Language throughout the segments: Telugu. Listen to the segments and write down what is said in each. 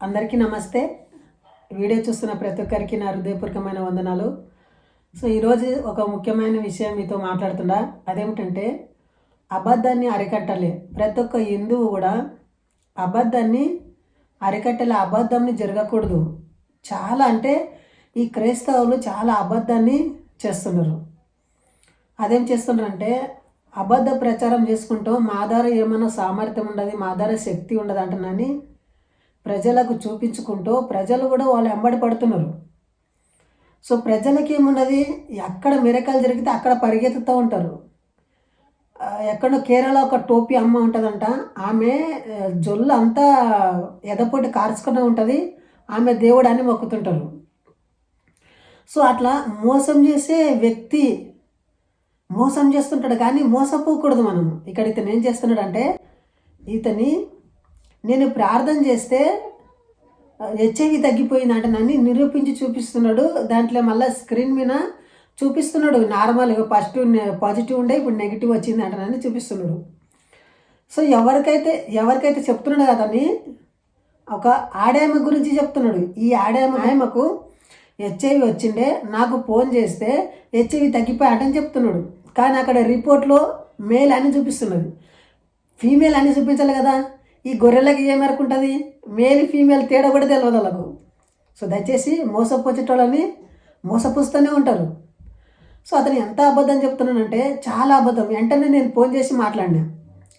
అందరికీ నమస్తే. వీడియో చూస్తున్న ప్రతి ఒక్కరికి నా హృదయపూర్వకమైన వందనాలు. సో ఈరోజు ఒక ముఖ్యమైన విషయం మీతో మాట్లాడుతున్నా అదేమిటంటే అబద్ధాన్ని అరికట్టాలి. ప్రతి ఒక్క హిందువు కూడా అబద్ధాన్ని అరికట్టాలి అబద్ధంని జరగకూడదు. చాలా అంటే ఈ క్రైస్తవులు చాలా అబద్ధాన్ని చేస్తున్నారు. అదేం చేస్తున్నారంటే అబద్ధ ప్రచారం చేసుకుంటూ మా ద్వారా ఏమైనా సామర్థ్యం ఉండదు మా ద్వారా శక్తి ఉండదు అంటున్నాని ప్రజలకు చూపించుకుంటూ ప్రజలు కూడా వాళ్ళు ఎంబడి పడుతున్నారు. సో ప్రజలకి ఏమున్నది ఎక్కడ మిరకాయలు జరిగితే అక్కడ పరిగెత్తుతూ ఉంటారు. ఎక్కడో కేరళ ఒక టోపీ అమ్మ ఉంటుందంట. ఆమె జొల్లు అంతా ఎదపోటి కార్చుకునే ఉంటుంది. ఆమె దేవుడు అని మొక్కుతుంటారు. సో అట్లా మోసం చేసే వ్యక్తి మోసం చేస్తుంటాడు. కానీ మోసపోకూడదు మనం. ఇక్కడ ఇతను ఏం చేస్తున్నాడంటే ఇతని నేను ప్రార్థన చేస్తే హెచ్ఐవి తగ్గిపోయింది అంటే నన్ను నిరూపించి చూపిస్తున్నాడు. దాంట్లో మళ్ళీ స్క్రీన్ మీద చూపిస్తున్నాడు. నార్మల్ ఫస్ట్ పాజిటివ్ ఉండే ఇప్పుడు నెగిటివ్ వచ్చింది అంటే నన్ను చూపిస్తున్నాడు. సో ఎవరికైతే ఎవరికైతే చెప్తున్నాడు కదని ఒక ఆడామ గురించి చెప్తున్నాడు. ఈ ఆడామ ఆయమకు హెచ్ఐవి వచ్చిండే నాకు ఫోన్ చేస్తే హెచ్ఐవి తగ్గిపోయాడని చెప్తున్నాడు. కానీ అక్కడ రిపోర్ట్లో మేల్ అని చూపిస్తున్నది ఫీమేల్ అని చూపించాలి కదా. ఈ గొర్రెలకి ఏ మేరకు ఉంటుంది? మేల్ ఫీమేల్ తేడా కూడా తెలియదు వాళ్ళకు. సో దయచేసి మోసపోచేటోళ్ళని మోసపుస్తూనే ఉంటారు. సో అతను ఎంత అబద్ధం చెప్తున్నానంటే చాలా అబద్ధం. వెంటనే నేను ఫోన్ చేసి మాట్లాడినా.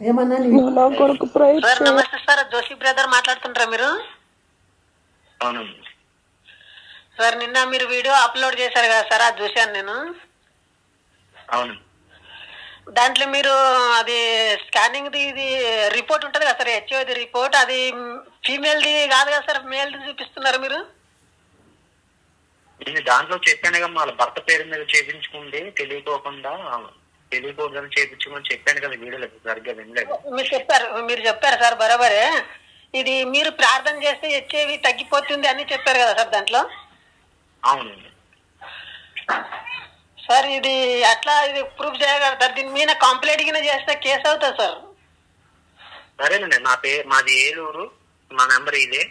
ఏమన్నా నమస్తే సార్. జోషి బ్రదర్ మాట్లాడుతుంటారా మీరు? సార్ నిన్న మీరు వీడియో అప్లోడ్ చేశారు కదా సార్ అది చూశాను నేను అవును. దాంట్లో మీరు అది స్కానింగ్ ఇది రిపోర్ట్ ఉంటుంది కదా సార్ హెచ్ఓది రిపోర్ట్ అది ఫీమేల్ది కాదు కదా సార్ మేల్ది చూపిస్తున్నారు మీరు? నేను దాంట్లో చెప్పాను కదా వాళ్ళ భర్త పేరు మీద చేపించుకుంటే తెలియకోకుండా తెలియకూడదని చేపించుకోమని చెప్పాను కదా వీడియోలో సరిగ్గా వినలేదు. మీరు చెప్పారు మీరు చెప్పారు సార్ బరాబరే. ఇది మీరు ప్రార్థన చేస్తే హెచ్ఐవి తగ్గిపోతుంది అని చెప్పారు కదా సార్ దాంట్లో? అవునండి. సార్ ఇది అట్లా ఇది ప్రూఫ్ చేయగలుగుతారు దీని మీద కంప్లైంట్ కింద చేస్తే కేసు అవుతుంది సార్. సరేనండి నా పేరు మాది ఏలూరు మా నెంబర్ ఇదే.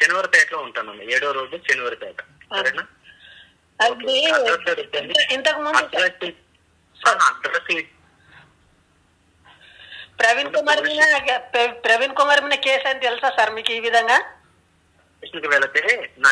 శనివారపేటలో ఉంటానండి. ఏడో రోడ్డు శనివారపేట. సరేనా? అడ్రస్. ఇంతకు ముందు ప్రవీణ్ కుమార్ మీద ప్ర- ప్రవీణ్ కుమార్ మీద కేసు అని తెలుసా సార్ మీకు ఈ విధంగా? వెళితే నా